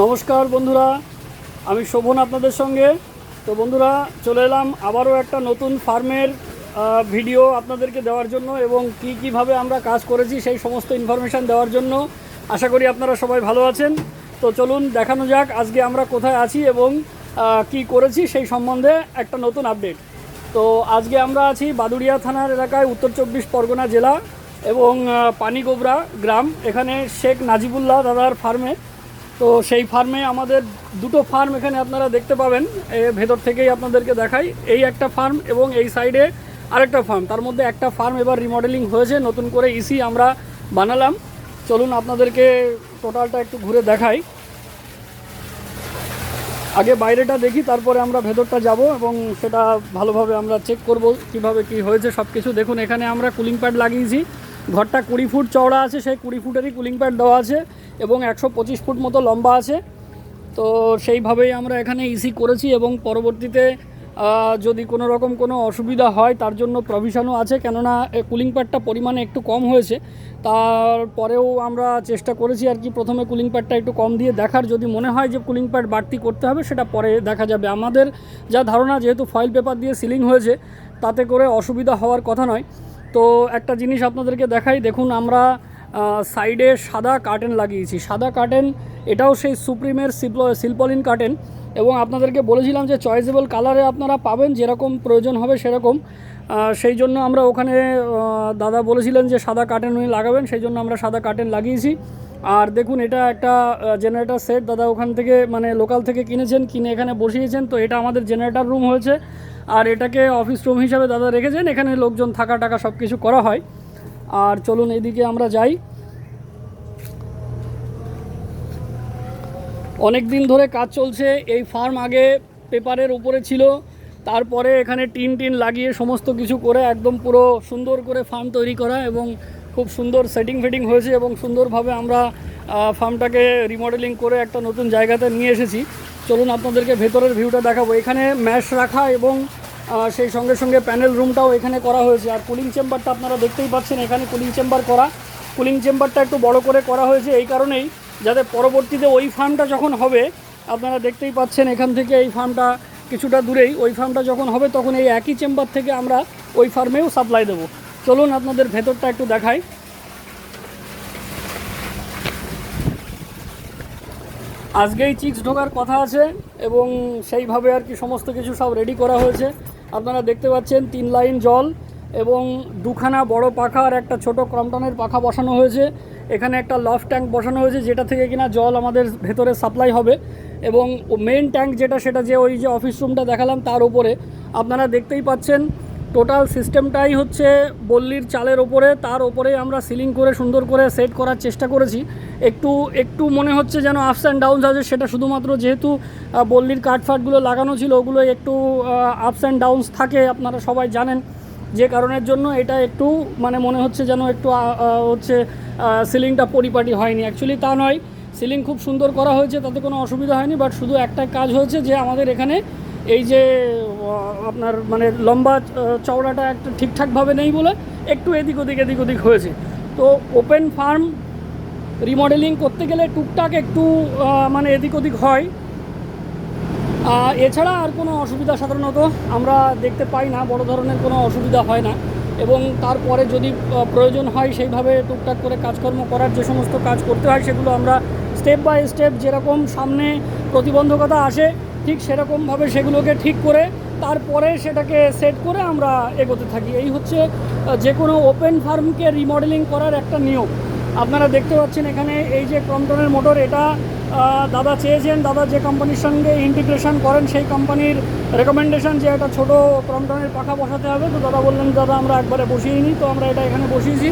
নমস্কার বন্ধুরা, আমি শোভন আপনাদের সঙ্গে। তো বন্ধুরা, চলে এলাম আবারও একটা নতুন ফার্মের ভিডিও আপনাদেরকে দেওয়ার জন্য এবং কি কীভাবে আমরা কাজ করেছি সেই সমস্ত ইনফরমেশান দেওয়ার জন্য। আশা করি আপনারা সবাই ভালো আছেন। তো চলুন দেখানো যাক আজকে আমরা কোথায় আছি এবং কি করেছি সেই সম্বন্ধে একটা নতুন আপডেট তো আজকে আমরা আছি বাদুড়িয়া থানার এলাকায় উত্তর চব্বিশ পরগনা জেলা এবং পানিগোবরা গ্রাম। এখানে শেখ নাজিবুল্লাহ দাদার ফার্মে তো সেই ফার্মে আমাদের দুটো ফার্ম এখানে আপনারা দেখতে পাবেন। ভেতর থেকেই আপনাদেরকে দেখাই। এই একটা ফার্ম এবং এই সাইডে আরেকটা ফার্ম তার মধ্যে একটা ফার্ম এবার রিমডেলিং হয়েছে। নতুন করে ইসি আমরা বানালাম। চলুন আপনাদেরকে টোটালটা একটু ঘুরে দেখাই। আগে বাইরেটা দেখি, তারপরে আমরা ভেতরটা যাব এবং সেটা ভালোভাবে আমরা চেক করব কীভাবে কি হয়েছে সব কিছু দেখুন, এখানে আমরা কুলিং প্যাড লাগিয়েছি। ঘরটা কুড়ি ফুট চওড়া আছে। সেই কুড়ি ফুটেরই কুলিং প্যাড দেওয়া আছে। এবং একশো পঁচিশ ফুট মতো লম্বা আছে। তো সেইভাবেই আমরা এখানে ইসি করেছি এবং পরবর্তীতে যদি কোনো রকম কোনো অসুবিধা হয়, তার জন্য প্রভিশনও আছে। কেননা কুলিং প্যাডটা পরিমাণে একটু কম হয়েছে। তারপরেও আমরা চেষ্টা করেছি আর কি, প্রথমে কুলিং প্যাডটা একটু কম দিয়ে দেখার। যদি মনে হয় যে কুলিং প্যাড বাড়তি করতে হবে, সেটা পরে দেখা যাবে। আমাদের যা ধারণা, যেহেতু ফয়েল পেপার দিয়ে সিলিং হয়েছে, তাতে করে অসুবিধা হওয়ার কথা নয়। তো একটা জিনিস আপনাদেরকে দেখাই। দেখুন, আমরা সাইডে সাদা কার্টেন লাগিয়েছি। সাদা কার্টেন এটাও সেই সুপ্রিমের শিল্প সিলপলিন কার্টেন এবং আপনাদেরকে বলেছিলাম যে চয়েসেবল কালারে আপনারা পাবেন, যেরকম প্রয়োজন হবে সেরকম। সেই জন্য আমরা ওখানে দাদা বলেছিলেন যে সাদা কার্টেন উনি লাগাবেন, সেই জন্য আমরা সাদা কার্টেন লাগিয়েছি। আর দেখুন, এটা একটা জেনারেটর সেট দাদা ওখান থেকে মানে লোকাল থেকে কিনেছেন, কিনে এখানে বসিয়েছেন। তো এটা আমাদের জেনারেটর রুম হয়েছে। আর এটাকে অফিস রুম হিসাবে দাদা রেখেছেন। এখানে লোকজন থাকা টাকা সব কিছু করা হয়। আর চলুন এদিকে আমরা যাই। অনেক দিন ধরে কাজ চলছে, এই ফার্ম আগে পেপারের উপরে ছিল, তারপরে এখানে টিন টিন লাগিয়ে সমস্ত কিছু করে একদম পুরো সুন্দর করে ফার্ম তৈরি করা এবং খুব সুন্দর সেটিং ফেটিং হয়েছে এবং সুন্দরভাবে আমরা ফার্মটাকে রিমডেলিং করে একটা নতুন জায়গাতে নিয়ে এসেছি। চলুন আপনাদেরকে ভেতরের ভিউটা দেখাবো। এখানে ম্যাশ রাখা এবং সেই সঙ্গে সঙ্গে প্যানেল রুমটাও এখানে করা হয়েছে। আর কুলিং চেম্বারটা আপনারা দেখতেই পাচ্ছেন, এখানে কুলিং চেম্বার করা। কুলিং চেম্বারটা একটু বড় করে করা হয়েছে এই কারণেই যাতে পরবর্তীতে ওই ফার্মটা যখন হবে, আপনারা দেখতেই পাচ্ছেন এখান থেকে এই ফার্মটা কিছুটা দূরেই, ওই ফার্মটা যখন হবে তখন এই একই চেম্বার থেকে আমরা ওই ফার্মেও সাপ্লাই দেবো। চলুন আপনাদের ভেতরটা একটু দেখাই। আজকেই চিক্স ঢোকার কথা আছে এবং সেইভাবে আর কি সমস্ত কিছু সব রেডি করা হয়েছে। আপনারা দেখতে পাচ্ছেন তিন লাইন জল এবং দুখানা বড় পাখা আর একটা ছোট ক্রমটনের পাখা বসানো হয়েছে। এখানে একটা লফ ট্যাঙ্ক বসানো হয়েছে যেটা থেকে কিনা জল আমাদের ভেতরে সাপ্লাই হবে এবং মেন ট্যাঙ্ক যেটা সেটা যে ওই যে অফিস রুমটা দেখালাম তার উপরে। আপনারা দেখতেই পাচ্ছেন টোটাল সিস্টেমটাই হচ্ছে বল্লির চালের ওপরে, তার ওপরেই আমরা সিলিং করে সুন্দর করে সেট করার চেষ্টা করেছি। একটু একটু মনে হচ্ছে যেন আপস অ্যান্ড ডাউনস আছে, সেটা শুধুমাত্র যেহেতু বল্লির কাঠফাটগুলো লাগানো ছিল ওগুলো একটু আপস অ্যান্ড ডাউনস থাকে, আপনারা সবাই জানেন। যে কারণের জন্য এটা একটু মানে মনে হচ্ছে যেন একটু হচ্ছে সিলিংটা পরিপাটি হয়নি। অ্যাকচুয়ালি তা নয়, সিলিং খুব সুন্দর করা হয়েছে, তাতে কোনো অসুবিধা হয়নি বাট শুধু একটা কাজ হয়েছে যে আমাদের এখানে এই যে আপনার মানে লম্বা চওড়াটা একটা ঠিকঠাকভাবে নেই বলে একটু এদিক ওদিক এদিক ওদিক হয়েছে। তো ওপেন ফার্ম রিমডেলিং করতে গেলে টুকটাক একটু মানে এদিক ওদিক হয়। এছাড়া আর কোনো অসুবিধা সাধারণত আমরা দেখতে পাই না, বড় ধরনের কোনো অসুবিধা হয় না। এবং তারপরে যদি প্রয়োজন হয় সেইভাবে টুকটাক করে কাজকর্ম করার যে সমস্ত কাজ করতে হয়, সেগুলো আমরা স্টেপ বাই স্টেপ যেরকম সামনে প্রতিবন্ধকতা আসে ঠিক সেরকমভাবে সেগুলোকে ঠিক করে তারপরে সেটাকে সেট করে আমরা এগোতে থাকি। এই হচ্ছে যে কোনো ওপেন ফার্মকে রিমডেলিং করার একটা নিয়ম। আপনারা দেখতে পাচ্ছেন এখানে এই যে ক্রমটনের মোটর, এটা দাদা চেয়েছেন, দাদা যে কোম্পানির সঙ্গে ইন্টিগ্রেশন করেন, সেই কোম্পানির রেকমেন্ডেশন যে একটা ছোটো ক্রমটনের পাখা বসাতে হবে। তো দাদা বললেন, দাদা, আমরা একবারে বসিয়ে নিই তো আমরা এটা এখানে বসিয়েছি।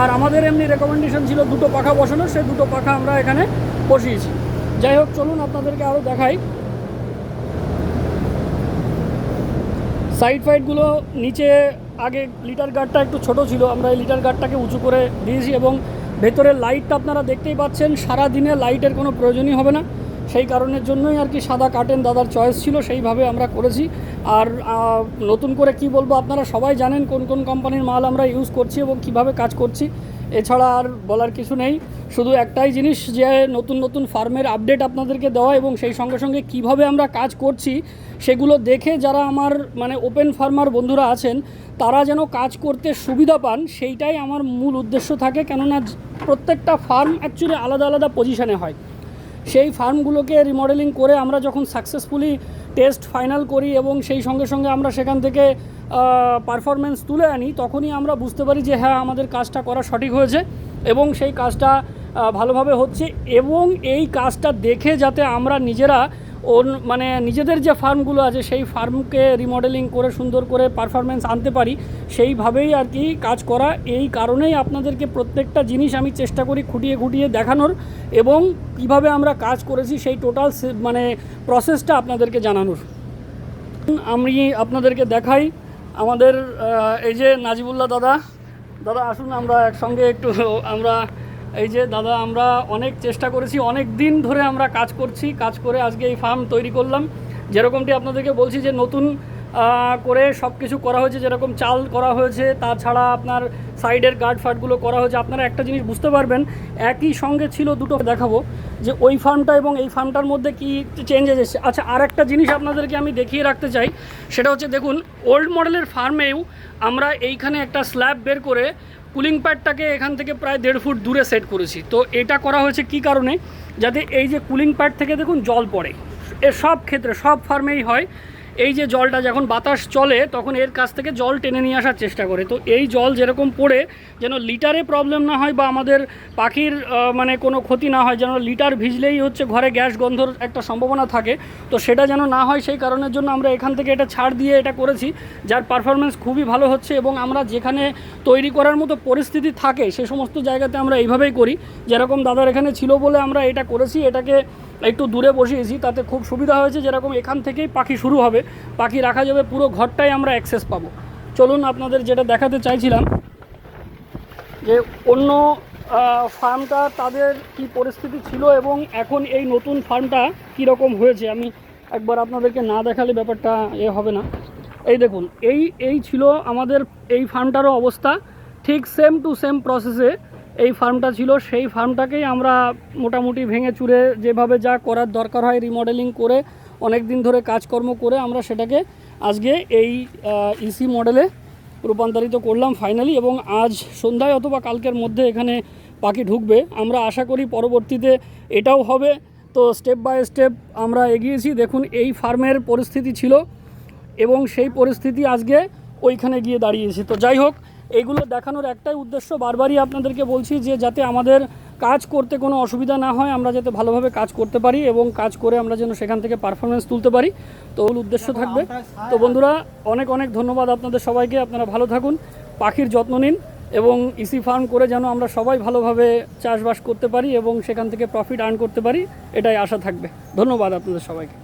আর আমাদের এমনি রেকমেন্ডেশন ছিল দুটো পাখা বসানোর, সেই দুটো পাখা আমরা এখানে বসিয়েছি। যাই হোক, চলুন আপনাদেরকে আরও দেখাই। সাইড ফাইডগুলো নিচে আগে লিটার গার্ডটা একটু ছোট ছিল, আমরা এই লিটার গার্ডটাকে উঁচু করে দিয়েছি এবং ভেতরের লাইটটা আপনারা দেখতেই পাচ্ছেন সারা দিনে লাইটের কোনো প্রয়োজনই হবে না। সেই কারণের জন্যই আর কি সাদা কাটেন দাদার চয়েস ছিল, সেইভাবে আমরা করেছি। আর নতুন করে কি বলব, আপনারা সবাই জানেন কোন কোন কোম্পানির মাল আমরা ইউজ করছি এবং কীভাবে কাজ করছি। এছাড়া আর বলার কিছু নেই। শুধু একটাই জিনিস যে, নতুন নতুন ফার্মের আপডেট আপনাদেরকে দেওয়া এবং সেই সঙ্গে সঙ্গে কীভাবে আমরা কাজ করছি, সেগুলো দেখে যারা আমার মানে ওপেন ফার্মার বন্ধুরা আছেন, তারা যেন কাজ করতে সুবিধা পান, সেইটাই আমার মূল উদ্দেশ্য থাকে। কেননা, প্রত্যেকটা ফার্ম অ্যাকচুয়ালি আলাদা আলাদা পজিশনে হয়। সেই ফার্মগুলোকে রিমডেলিং করে আমরা যখন সাকসেসফুলি টেস্ট ফাইনাল করি এবং সেই সঙ্গে সঙ্গে আমরা সেখান থেকে পারফরমেন্স তুলে আনি, তখনই আমরা বুঝতে পারি যে হ্যাঁ আমাদের কাজটা করা সঠিক হয়েছে এবং সেই কাজটা ভালোভাবে হচ্ছে এবং এই কাজটা দেখে যাতে আমরা নিজেরা ওর মানে নিজেদের যে ফার্মগুলো আছে, সেই ফার্মকে রিমডেলিং করে, সুন্দর করে পারফরমেন্স আনতে পারি, সেইভাবেই আর কি কাজ করা। এই কারণেই আপনাদেরকে প্রত্যেকটা জিনিস আমি চেষ্টা করি খুঁটিয়ে খুঁটিয়ে দেখানোর এবং কীভাবে আমরা কাজ করেছি, সেই টোটাল মানে প্রসেসটা আপনাদেরকে জানানোর। আমি আপনাদেরকে দেখাই। আমাদের এই যে নাজিবুল্লাহ দাদা দাদা আসুন আমরা একসঙ্গে একটু, আমরা, এই যে দাদা আমরা অনেক চেষ্টা করেছি, অনেক দিন ধরে আমরা কাজ করছি, কাজ করে আজকে এই ফার্ম তৈরি করলাম। যেরকমটি আপনাদেরকে বলছি যে নতুন করে সব কিছু করা হয়েছে, যেরকম চাল করা হয়েছে, তাছাড়া আপনার সাইডের গার্ড ফার্ডগুলো করা হয়েছে। আপনারা একটা জিনিস বুঝতে পারবেন, একই সঙ্গে ছিল দুটো দেখাবো, যে ওই ফার্মটা এবং এই ফার্মটার মধ্যে কি চেঞ্জেস এসেছে। আচ্ছা আর একটা জিনিস আপনাদেরকে আমি দেখিয়ে রাখতে চাই, সেটা হচ্ছে দেখুন ওল্ড মডেলের ফার্মেও আমরা এইখানে একটা স্ল্যাব বের করে কুলিং প্যাডটাকে এখান থেকে প্রায় দেড় ফুট দূরে সেট করেছি। তো এটা করা হয়েছে কি কারণে? যাতে এই যে কুলিং প্যাড থেকে দেখুন জল পড়ে। এ সব ক্ষেত্রে, সব ফার্মেই হয়। এই যে জলটা যখন বাতাস চলে, তখন এর কাছ থেকে জল টেনে নিয়ে আসার চেষ্টা করে। তো এই জল যেরকম পড়ে, যেন লিটারে প্রবলেম না হয় বা আমাদের পাখির মানে কোনো ক্ষতি না হয়, যেন লিটার ভিজলেই হচ্ছে ঘরে গ্যাস গন্ধর একটা সম্ভাবনা থাকে, তো সেটা যেন না হয় সেই কারণের জন্য আমরা এখান থেকে এটা ছাড় দিয়ে এটা করেছি, যার পারফরমেন্স খুবই ভালো হচ্ছে এবং আমরা যেখানে তৈরি করার মতো পরিস্থিতি থাকে, সে সমস্ত জায়গাতে আমরা এইভাবেই করি। যেরকম দাদার এখানে ছিল বলে আমরা এটা করেছি, এটাকে একটু দূরে বসিয়েছি, তাতে খুব সুবিধা হয়েছে যেরকম এখান থেকেই পাখি শুরু হবে। পাখি রাখা যাবে, পুরো ঘরটাই আমরা অ্যাক্সেস পাবো। চলুন আপনাদের যেটা দেখাতে চাইছিলাম, যে অন্য ফার্মটা তাদের কি পরিস্থিতি ছিল এবং এখন এই নতুন ফার্মটা কীরকম হয়েছে? আমি একবার আপনাদেরকে না দেখালে ব্যাপারটা এ হবে না। এই দেখুন, এই এই ছিল আমাদের, এই ফার্মটারও অবস্থা। ঠিক সেম টু সেম প্রসেসে এই ফার্মটা ছিল, সেই ফার্মটাকেই আমরা মোটামুটি ভেঙে চুরে যেভাবে যা করার দরকার হয় রিমডেলিং করে অনেক দিন ধরে কাজকর্ম করে আমরা সেটাকে আজকে এই ইসি মডেলে রূপান্তরিত করলাম ফাইনালি এবং আজ সন্ধ্যায় অথবা কালকের মধ্যে এখানে পাখি ঢুকবে। আমরা আশা করি পরবর্তীতে এটাও হবে। তো স্টেপ বাই স্টেপ আমরা এগিয়েছি। দেখুন, এই ফার্মের পরিস্থিতি ছিল এবং সেই পরিস্থিতি আজকে ওইখানে গিয়ে দাঁড়িয়েছে। তো যাই হোক এইগুলো দেখানোর একটাই উদ্দেশ্য বারবারই আপনাদেরকে বলছি যে যাতে আমাদের কাজ করতে কোনো অসুবিধা না হয় আমরা যাতে ভালোভাবে কাজ করতে পারি এবং কাজ করে আমরা যেন সেখান থেকে পারফরমেন্স তুলতে পারি। তো ওই উদ্দেশ্য থাকবে। তো বন্ধুরা অনেক অনেক ধন্যবাদ আপনাদের সবাইকে। আপনারা ভালো থাকুন পাখির যত্ন নিন এবং ইসি ফার্ম করে যেন আমরা সবাই ভালোভাবে চাষবাস করতে পারি এবং সেখান থেকে প্রফিট আর্ন করতে পারি এটাই আশা থাকবে। ধন্যবাদ আপনাদের সবাইকে।